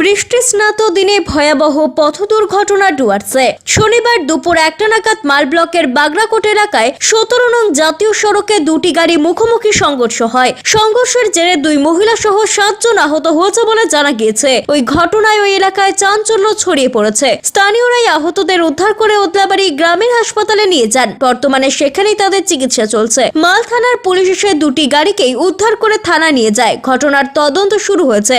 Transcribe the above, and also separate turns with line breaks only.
বৃষ্টি স্নাত দিনে ভয়াবহ পথ দুর্ঘটনা ডুয়ার্সে। শনিবার দুপুর একটা নাগাদ মাল ব্লকের বাগরাকোট এলাকায় সতেরো নং জাতীয় সড়কে দুটি গাড়ি মুখোমুখি সংঘর্ষ হয়। সংঘর্ষের জেরে দুই মহিলা সহ সাতজন আহত হয়েছে বলে জানা গিয়েছে। ওই ঘটনায় ওই এলাকায় চাঞ্চল্য ছড়িয়ে পড়েছে। স্থানীয়রাই আহতদের উদ্ধার করে ওদলাবাড়ি গ্রামীণ হাসপাতালে নিয়ে যান। বর্তমানে সেখানেই তাদের চিকিৎসা চলছে। মাল থানার পুলিশ এসে দুটি গাড়িকেই উদ্ধার করে থানা নিয়ে যায়। ঘটনার তদন্ত শুরু হয়েছে।